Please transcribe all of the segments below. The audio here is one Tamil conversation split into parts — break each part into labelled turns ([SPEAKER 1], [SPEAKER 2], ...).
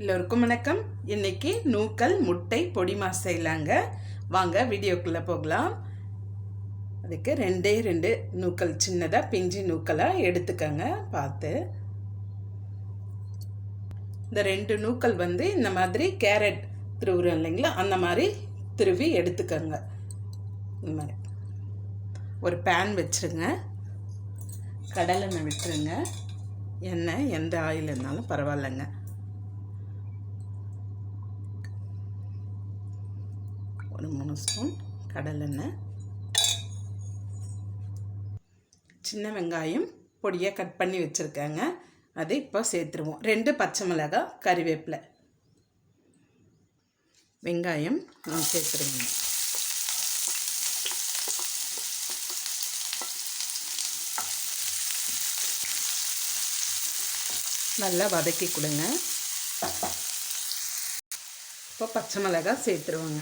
[SPEAKER 1] எல்லோருக்கும் வணக்கம். இன்னைக்கு நூக்கல் முட்டை பொடி மாஸ் செய்யலாங்க வாங்க வீடியோக்குள்ளே போகலாம். அதுக்கு ரெண்டே ரெண்டு நூக்கல் சின்னதாக பிஞ்சு நூக்கலாக எடுத்துக்கங்க பார்த்து. இந்த ரெண்டு நூக்கல் வந்து இந்த மாதிரி கேரட் திருவுறோம் இல்லைங்களா? அந்த மாதிரி திருவி எடுத்துக்கோங்க. இந்த மாதிரி. ஒரு பேன் வச்சுருங்க. கடலெண்ணெய் விட்டுருங்க. எண்ணெய் எந்த ஆயில் இருந்தாலும் பரவாயில்லைங்க ஒரு மூணு ஸ்பூன் கடலெண்ணெய் சின்ன வெங்காயம் பொடியாக கட் பண்ணி வச்சுருக்கேங்க. அதை இப்போ சேர்த்துருவோம். ரெண்டு பச்சை மிளகாய் கறிவேப்பிலை. வெங்காயம் சேர்த்துருவோங்க நல்லா வதக்கி கொடுங்க. இப்போ பச்சை மிளகாய் சேர்த்துருவோங்க.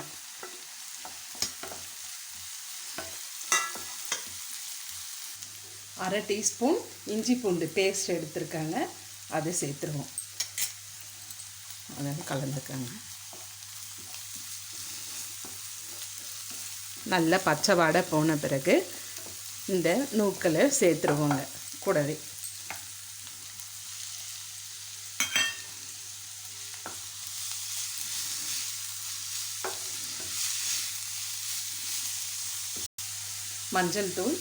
[SPEAKER 1] அரை டீஸ்பூன் இஞ்சி பூண்டு பேஸ்ட் எடுத்துருக்காங்க. அதை சேர்த்துருவோம். அதை கலந்துக்கங்க. நல்லா பச்சை வாடை போன பிறகு இந்த நூக்களை சேர்த்துருவோங்க கூடவே. மஞ்சள் தூள்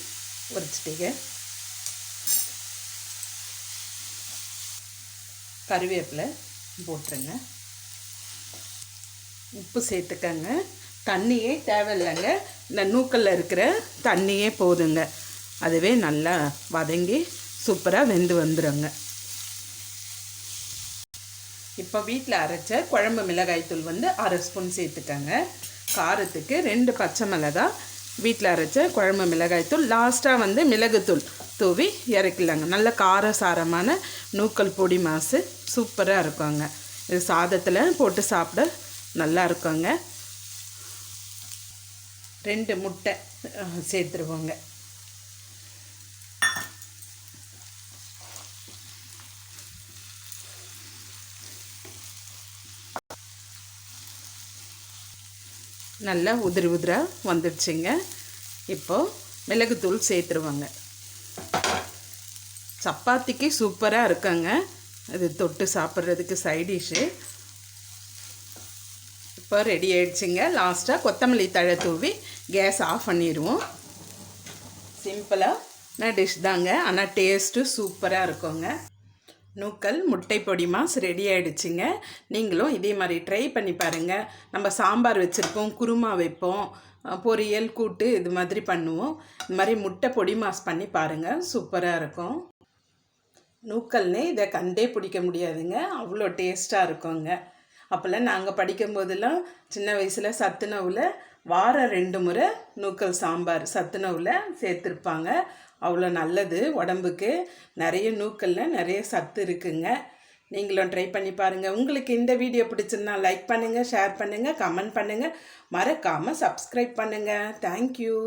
[SPEAKER 1] உரைச்சிட்டீங்க. கருவேப்பிலை போட்டுருங்க. உப்பு சேர்த்துக்கங்க. தண்ணியே தேவையில்லைங்க. இந்த நூக்கல்ல இருக்கிற தண்ணியே போதுங்க. அதுவே நல்லா வதங்கி சூப்பராக வெந்து வந்துடுங்க இப்போ வீட்டில் அரைச்ச குழம்பு மிளகாய்த்தூள் வந்து அரை ஸ்பூன் சேர்த்துக்கங்க. காரத்துக்கு ரெண்டு பச்சை மிளகா வீட்டில் அரைச்ச குழம்பு மிளகாய்த்தூள் லாஸ்ட்டாக வந்து மிளகுத்தூள். தூவி இறக்கலாங்க நல்ல காரசாரமான நூக்கல் பொடி மாசு சூப்பராக இருக்குங்க. இது சாதத்தில் போட்டு சாப்பிட நல்லா இருக்குங்க. ரெண்டு முட்டை சேர்த்துருவோங்க. நல்லா உதிரி உதிராக வந்துடுச்சுங்க. இப்போது மிளகுத்தூள் சேர்த்துருவாங்க. சப்பாத்திக்கு சூப்பராக இருக்குங்க. அது தொட்டு சாப்பிட்றதுக்கு சைடிஷ்ஷு இப்போ ரெடி ஆகிடுச்சிங்க லாஸ்ட்டாக கொத்தமல்லி தழை தூவி கேஸ் ஆஃப் பண்ணிடுவோம் சிம்பிளாக டிஷ் தாங்க. ஆனால் டேஸ்ட்டு சூப்பராக இருக்குங்க. நூக்கல் முட்டை பொடி மாஸ் ரெடி ஆகிடுச்சிங்க நீங்களும் இதே மாதிரி ட்ரை பண்ணி பாருங்கள் நம்ம சாம்பார் வச்சுருப்போம் குருமா வைப்போம் பொரியல் கூட்டு இது மாதிரி பண்ணுவோம். இந்த மாதிரி முட்டை பொடி மாஸ் பண்ணி பாருங்கள் சூப்பராக இருக்கும். நூக்கல்னே இதை கண்டே பிடிக்க முடியாதுங்க. அவ்வளோ டேஸ்ட்டாக இருக்குங்க. அப்போல்லாம் நாங்கள் படிக்கும்போதெல்லாம் சின்ன வயசில் சத்துணவில் வாரம் ரெண்டு முறை நூக்கல் சாம்பார் சத்துணவில் சேர்த்துருப்பாங்க. அவ்வளோ நல்லது உடம்புக்கு. நிறைய நூக்கலில் நிறைய சத்து இருக்குங்க. நீங்களும் ட்ரை பண்ணி பாருங்கள் உங்களுக்கு இந்த வீடியோ பிடிச்சிருந்தா லைக் பண்ணுங்கள் ஷேர் பண்ணுங்கள் கமெண்ட் பண்ணுங்கள் மறக்காமல் சப்ஸ்கிரைப் பண்ணுங்கள் தேங்க்யூ.